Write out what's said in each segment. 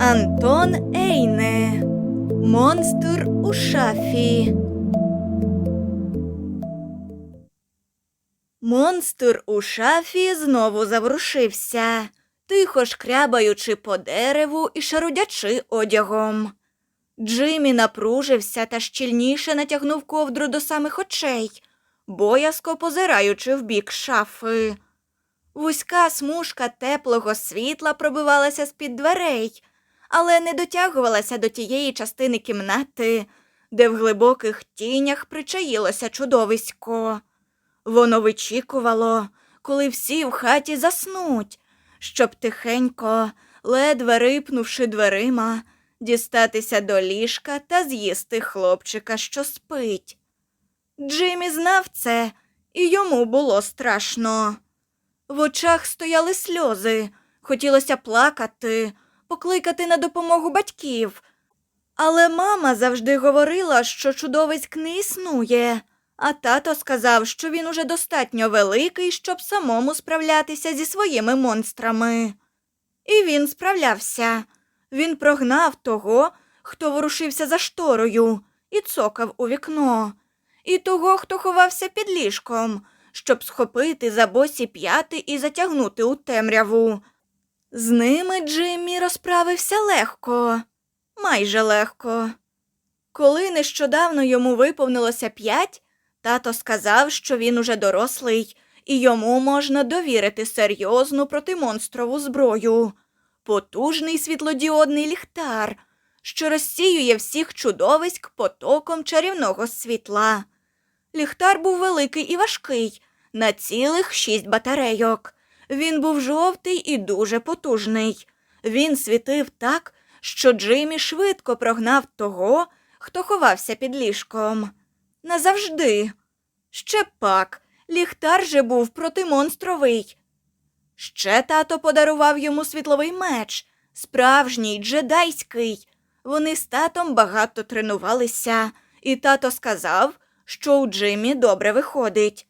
Антон Ейне. Монстр у шафі. Монстр у шафі знову заворушився, тихо шкрябаючи по дереву і шарудячи одягом. Джиммі напружився та щільніше натягнув ковдру до самих очей, боязко позираючи в бік шафи. Вузька смужка теплого світла пробивалася з-під дверей, але не дотягувалася до тієї частини кімнати, де в глибоких тінях причаїлося чудовисько. Воно вичікувало, коли всі в хаті заснуть, щоб тихенько, ледве рипнувши дверима, дістатися до ліжка та з'їсти хлопчика, що спить. Джиммі знав це, і йому було страшно. В очах стояли сльози, хотілося плакати, покликати на допомогу батьків. Але мама завжди говорила, що чудовиськ не існує, а тато сказав, що він уже достатньо великий, щоб самому справлятися зі своїми монстрами. І він справлявся. Він прогнав того, хто ворушився за шторою і цокав у вікно, і того, хто ховався під ліжком, щоб схопити за босі п'яти і затягнути у темряву. З ними Джиммі розправився легко, майже легко. Коли нещодавно йому виповнилося п'ять, тато сказав, що він уже дорослий, і йому можна довірити серйозну протимонстрову зброю потужний світлодіодний ліхтар, що розсіює всіх чудовиськ потоком чарівного світла. Ліхтар був великий і важкий, на цілих шість батарейок. Він був жовтий і дуже потужний. Він світив так, що Джиммі швидко прогнав того, хто ховався під ліжком. Назавжди. Ще пак, ліхтар же був протимонстровий. Ще тато подарував йому світловий меч, справжній, джедайський. Вони з татом багато тренувалися, і тато сказав, що у Джиммі добре виходить.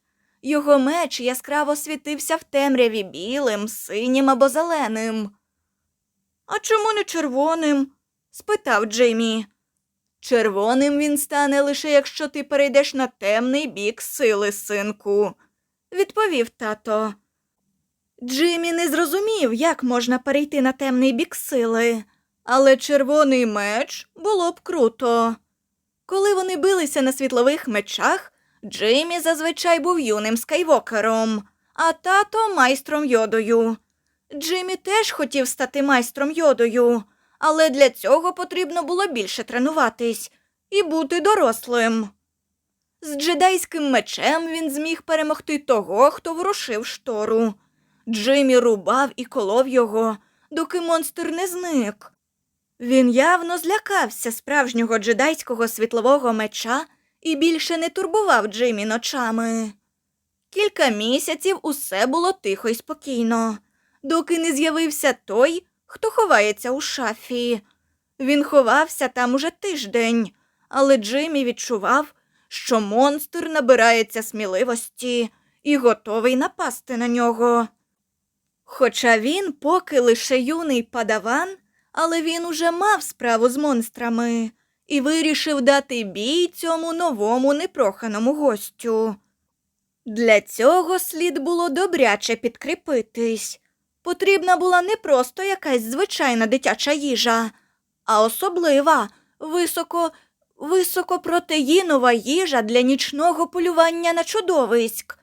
Його меч яскраво світився в темряві білим, синім або зеленим. А чому не червоним? спитав Джиммі. Червоним він стане лише якщо ти перейдеш на темний бік сили, синку, відповів тато. Джиммі не зрозумів, як можна перейти на темний бік сили, але червоний меч було б круто. Коли вони билися на світлових мечах, Джиммі зазвичай був юним скайвокером, а тато майстром йодою. Джиммі теж хотів стати майстром йодою, але для цього потрібно було більше тренуватись і бути дорослим. З джедайським мечем він зміг перемогти того, хто ворушив штору. Джиммі рубав і колов його, доки монстр не зник. Він явно злякався справжнього джедайського світлового меча і більше не турбував Джиммі ночами. Кілька місяців усе було тихо і спокійно, доки не з'явився той, хто ховається у шафі. Він ховався там уже тиждень, але Джиммі відчував, що монстр набирається сміливості і готовий напасти на нього. Хоча він поки лише юний падаван, але він уже мав справу з монстрами і вирішив дати бій цьому новому непроханому гостю. Для цього слід було добряче підкріпитись. Потрібна була не просто якась звичайна дитяча їжа, а особлива, високо, високопротеїнова їжа для нічного полювання на чудовиськ.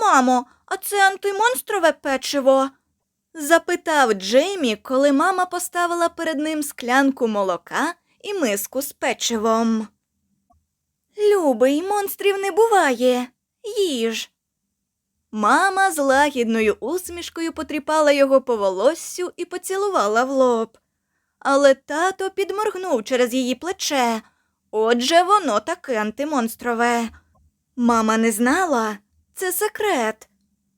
Мамо, а це антимонстрове печиво? запитав Джеймі, коли мама поставила перед ним склянку молока і миску з печивом. Любий, монстрів не буває. Їж. Мама з лагідною усмішкою потріпала його по волоссю і поцілувала в лоб. Але тато підморгнув через її плече. Отже, воно таке антимонстрове. Мама не знала, це секрет.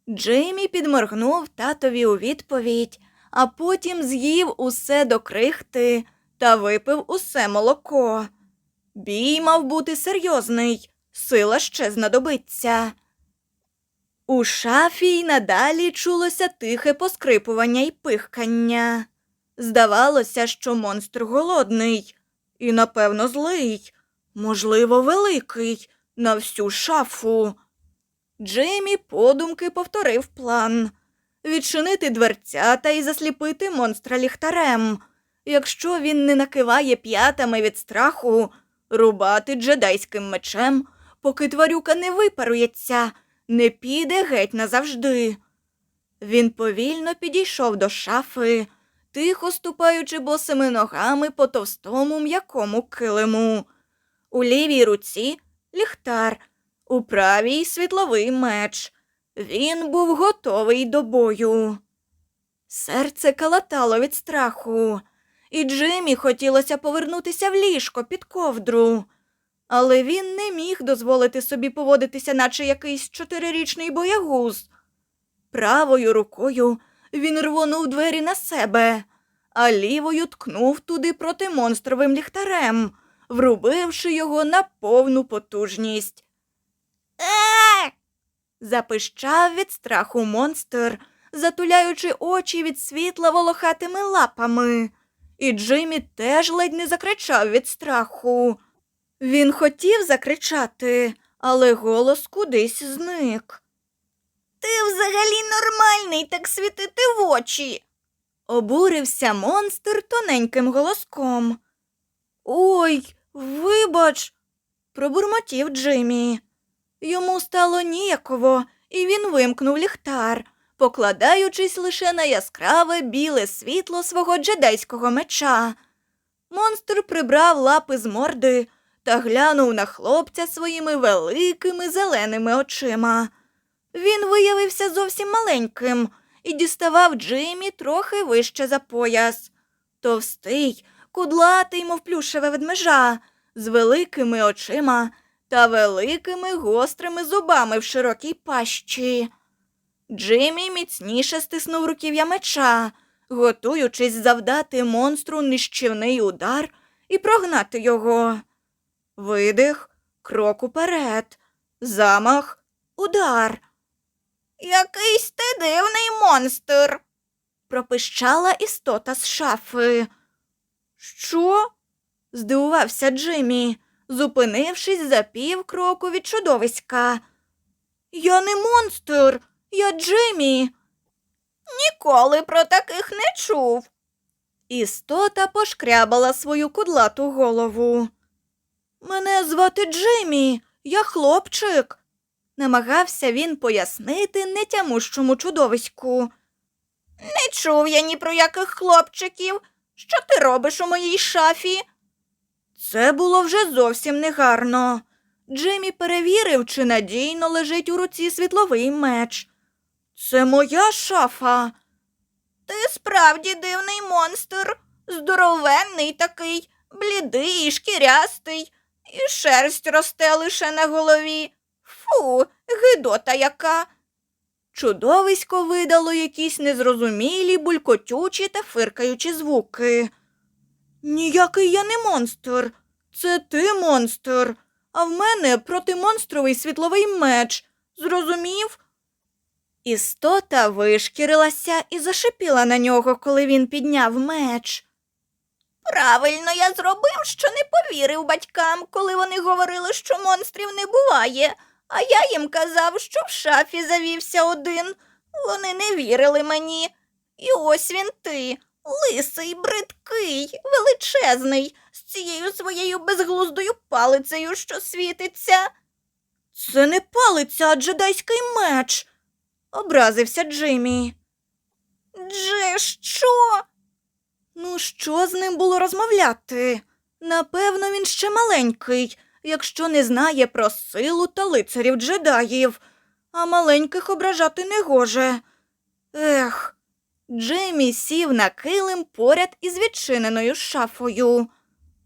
Джеймі підморгнув татові у відповідь, а потім з'їв усе до крихти та випив усе молоко. Бій мав бути серйозний, сила ще знадобиться. У шафі й надалі чулося тихе поскрипування й пихкання. Здавалося, що монстр голодний і, напевно, злий, можливо, великий, на всю шафу. Джеймі подумки повторив план відчинити дверцята і засліпити монстра ліхтарем. Якщо він не накиває п'ятами від страху, рубати джедайським мечем, поки тварюка не випарується, не піде геть назавжди. Він повільно підійшов до шафи, тихо ступаючи босими ногами по товстому м'якому килиму. У лівій руці ліхтар, у правій світловий меч. Він був готовий до бою. Серце калатало від страху, і Джимі хотілося повернутися в ліжко під ковдру. Але він не міг дозволити собі поводитися, наче якийсь чотирирічний боягуз. Правою рукою він рвонув двері на себе, а лівою ткнув туди проти монстровим ліхтарем, врубивши його на повну потужність. Е! запищав від страху монстр, затуляючи очі від світла волохатими лапами. І Джиммі теж ледь не закричав від страху. Він хотів закричати, але голос кудись зник. Ти взагалі нормальний так світити в очі. Обурився монстр тоненьким голоском. Ой, вибач, пробурмотів Джиммі. Йому стало ніяково, і він вимкнув ліхтар, покладаючись лише на яскраве біле світло свого джедайського меча. Монстр прибрав лапи з морди та глянув на хлопця своїми великими зеленими очима. Він виявився зовсім маленьким і діставав Джиммі трохи вище за пояс. Товстий, кудлатий, мов плюшеве ведмежа, з великими очима та великими гострими зубами в широкій пащі. Джиммі міцніше стиснув руків'я меча, готуючись завдати монстру нищівний удар і прогнати його. Видих, крок уперед, замах, удар. Якийсь ти дивний монстр, пропищала істота з шафи. Що? здивувався Джиммі, зупинившись за пів кроку від чудовиська. Я не монстр, я Джиммі. Ніколи про таких не чув. Істота пошкрябала свою кудлату голову. Мене звати Джиммі, я хлопчик, намагався він пояснити нетямущому чудовиську. Не чув я ні про яких хлопчиків. Що ти робиш у моїй шафі? Це було вже зовсім негарно. Джиммі перевірив, чи надійно лежить у руці світловий меч. Це моя шафа. Ти справді дивний монстр, здоровенний такий, блідий і шкірястий, і шерсть росте лише на голові. Фу, гидота яка. Чудовисько видало якісь незрозумілі, булькотючі та фиркаючі звуки. Ніякий я не монстр. Це ти монстр, а в мене протимонстровий світловий меч. Зрозумів? Істота вишкірилася і зашипіла на нього, коли він підняв меч. Правильно я зробив, що не повірив батькам, коли вони говорили, що монстрів не буває, а я їм казав, що в шафі завівся один. Вони не вірили мені. І ось він ти, лисий, бридкий, величезний, з цією своєю безглуздою палицею, що світиться. Це не палиця, а джедайський меч, образився Джиммі. Дже, що? Ну, що з ним було розмовляти? Напевно, він ще маленький, якщо не знає про силу та лицарів джедаїв, а маленьких ображати не гоже. Ех. Джиммі сів на килим поряд із відчиненою шафою.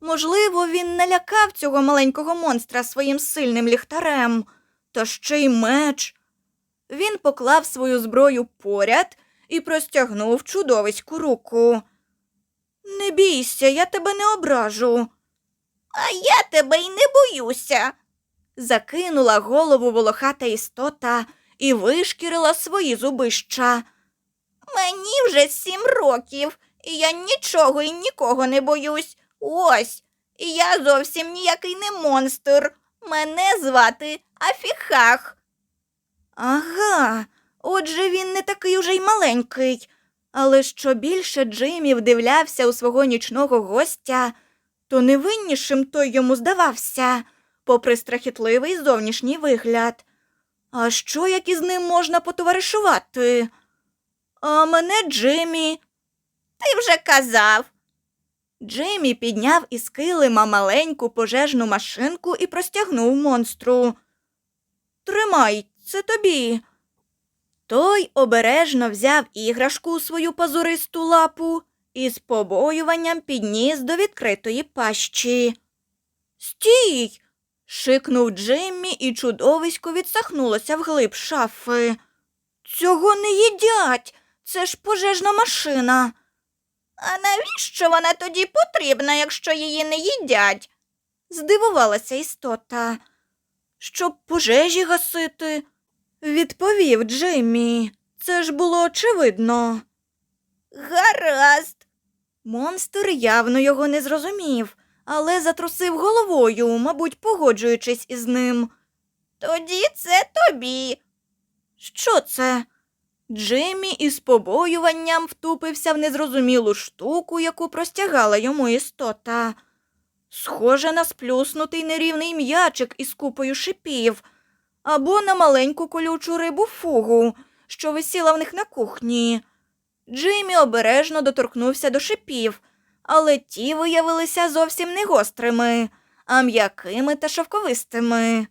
Можливо, він налякав цього маленького монстра своїм сильним ліхтарем, та ще й меч. Він поклав свою зброю поряд і простягнув чудовиську руку. Не бійся, я тебе не ображу. А я тебе й не боюся. Закинула голову волохата істота і вишкірила свої зубища. Мені вже сім років, І я нічого і нікого не боюсь. Ось. І я зовсім ніякий не монстр. Мене звати Афіхах. Ага, отже він не такий уже й маленький. Але що більше Джиммі вдивлявся у свого нічного гостя, то невиннішим той йому здавався, попри страхітливий зовнішній вигляд. А що, як із ним можна потоваришувати? А мене Джиммі. Ти вже казав. Джиммі підняв із килима маленьку пожежну машинку і простягнув монстру. Тримай, це тобі. Той обережно взяв іграшку у свою пазуристу лапу і з побоюванням підніс до відкритої пащі. Стій. шикнув Джиммі, і чудовисько відсахнулося вглиб шафи. Цього не їдять. Це ж пожежна машина. А навіщо вона тоді потрібна, якщо її не їдять? здивувалася істота. Щоб пожежі гасити, відповів Джиммі. Це ж було очевидно. Гаразд. Монстр явно його не зрозумів, але затрусив головою, мабуть, погоджуючись із ним. Тоді це тобі. Що це? Джиммі із побоюванням втупився в незрозумілу штуку, яку простягала йому істота. Схоже на сплюснутий нерівний м'ячик із купою шипів, або на маленьку колючу рибу фугу, що висіла в них на кухні. Джиммі обережно доторкнувся до шипів, але ті виявилися зовсім не гострими, а м'якими та шовковистими.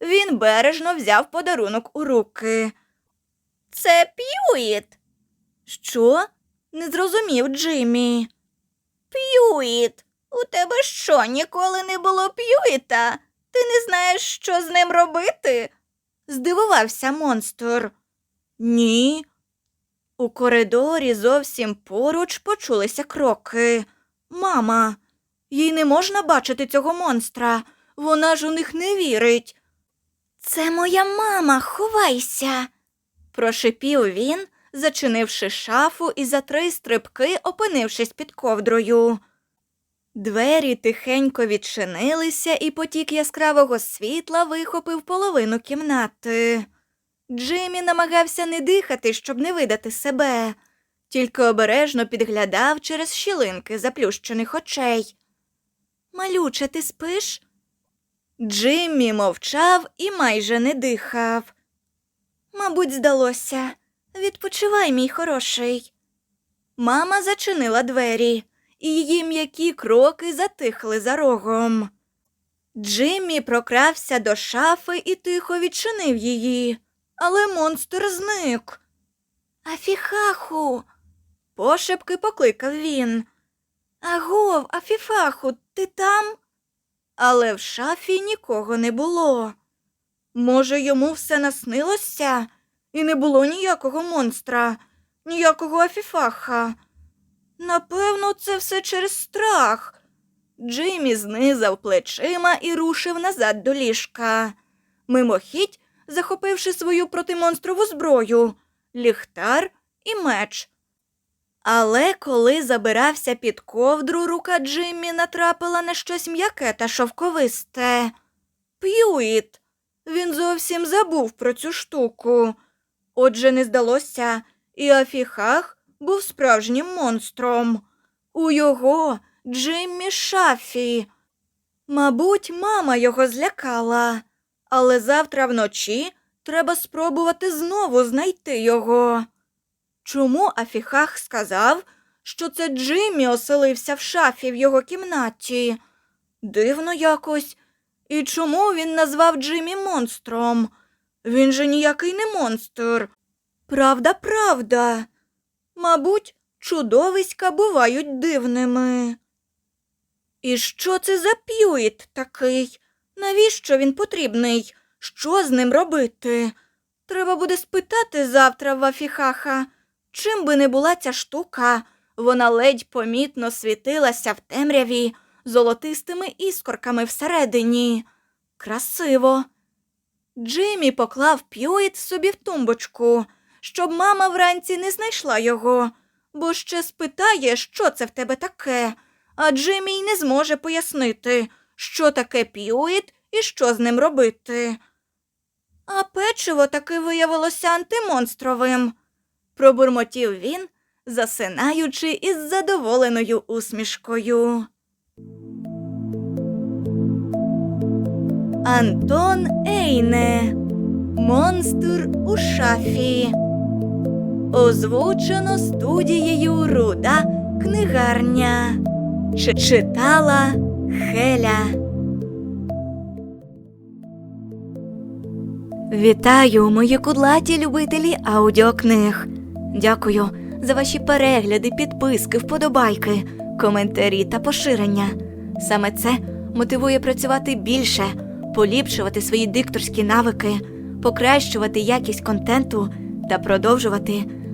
Він бережно взяв подарунок у руки. Це П'юїт. Що? не зрозумів Джиммі. П'юїт. У тебе що, ніколи не було П'юїта? Ти не знаєш, що з ним робити? здивувався монстр. Ні. У коридорі зовсім поруч почулися кроки. Мама, їй не можна бачити цього монстра. Вона ж у них не вірить. Це моя мама, ховайся прошипів він, зачинивши шафу і за три стрибки опинившись під ковдрою. Двері тихенько відчинилися, і потік яскравого світла вихопив половину кімнати. Джиммі намагався не дихати, щоб не видати себе, тільки обережно підглядав через щілинки заплющених очей. Малюче, ти спиш? Джиммі мовчав і майже не дихав. Мабуть, здалося. Відпочивай, мій хороший. Мама зачинила двері, і її м'які кроки затихли за рогом. Джиммі прокрався до шафи і тихо відчинив її, але монстр зник. Афіхаху. пошепки покликав він. Агов, Афіфаху, ти там? Але в шафі нікого не було. Може, йому все наснилося, і не було ніякого монстра, ніякого афіфаха. Напевно, це все через страх. Джиммі знизав плечима і рушив назад до ліжка. Мимохідь, захопивши свою протимонстрову зброю, ліхтар і меч. Але коли забирався під ковдру, рука Джиммі натрапила на щось м'яке та шовковисте. П'юїт. Він зовсім забув про цю штуку. Отже, не здалося, і Афіхах був справжнім монстром. У його Джиммі шафі. Мабуть, мама його злякала, але завтра вночі треба спробувати знову знайти його. Чому Афіхах сказав, що це Джиммі оселився в шафі в його кімнаті? Дивно якось. І чому він назвав Джиммі монстром? Він же ніякий не монстр. Правда, правда. Мабуть, чудовиська бувають дивними. І що це за п'юїт такий? Навіщо він потрібний? Що з ним робити? Треба буде спитати завтра в Афіхаха. Чим би не була ця штука, вона ледь помітно світилася в темряві золотистими іскорками всередині. Красиво. Джиммі поклав п'юїт собі в тумбочку, щоб мама вранці не знайшла його, бо ще спитає, що це в тебе таке, а Джиммі й не зможе пояснити, що таке піоїд і що з ним робити. А печиво таки виявилося антимонстровим, пробурмотів він, засинаючи із задоволеною усмішкою. Антон Ейне Монстр у шафі. Озвучено студією Руда книгарня. Чи читала Хеля. Вітаю, мої кудлаті любителі аудіокниг. Дякую за ваші перегляди, підписки, вподобайки, коментарі та поширення. Саме це мотивує працювати більше, поліпшувати свої дикторські навики, покращувати якість контенту та продовжувати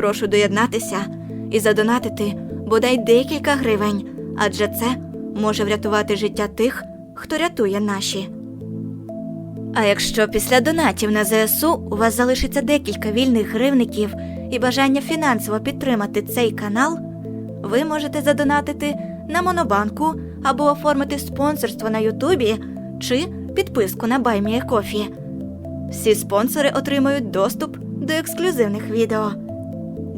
Прошу доєднатися і задонатити бодай декілька гривень, адже це може врятувати життя тих, хто рятує наші. А якщо після донатів на ЗСУ у вас залишиться декілька вільних гривників і бажання фінансово підтримати цей канал, ви можете задонатити на Монобанку або оформити спонсорство на Ютубі чи підписку на BuyMeACoffee. Всі спонсори отримають доступ до ексклюзивних відео.